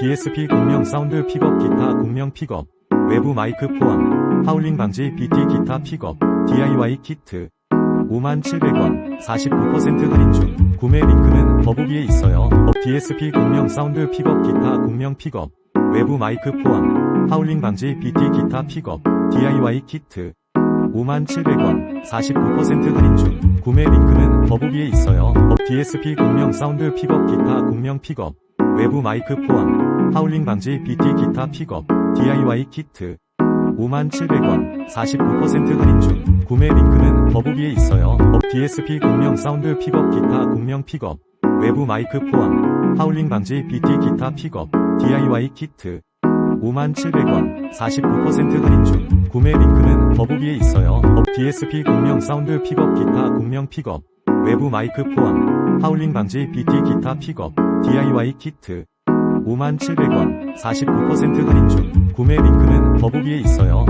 DSP 공명 사운드 픽업 기타 공명 픽업 외부 마이크 포함 하울링 방지 BT 기타 픽업 DIY 키트. 57,700원 49% 할인 중 구매 링크는 더보기에 있어요. DSP 공명 사운드 픽업 기타 공명 픽업 외부 마이크 포함 하울링 방지 BT 기타 픽업 DIY 키트. 57,700원 49% 할인 중 구매 링크는 더보기에 있어요. DSP 공명 사운드 픽업 기타 공명 픽업 외부 마이크 포함 하울링 방지 BT 기타 픽업 DIY 키트. 57,700원 49% 할인 중. 구매 링크는 더보기에 있어요. DSP 공명 사운드 픽업 기타 공명 픽업. 외부 마이크 포함 하울링 방지 BT 기타 픽업 DIY 키트. 57,700원 49% 할인 중. 구매 링크는 더보기에 있어요. DSP 공명 사운드 픽업 기타 공명 픽업. 외부 마이크 포함 하울링 방지 BT 기타 픽업 DIY 키트. 57,700원 49% 할인 중 구매 링크는 더보기에 있어요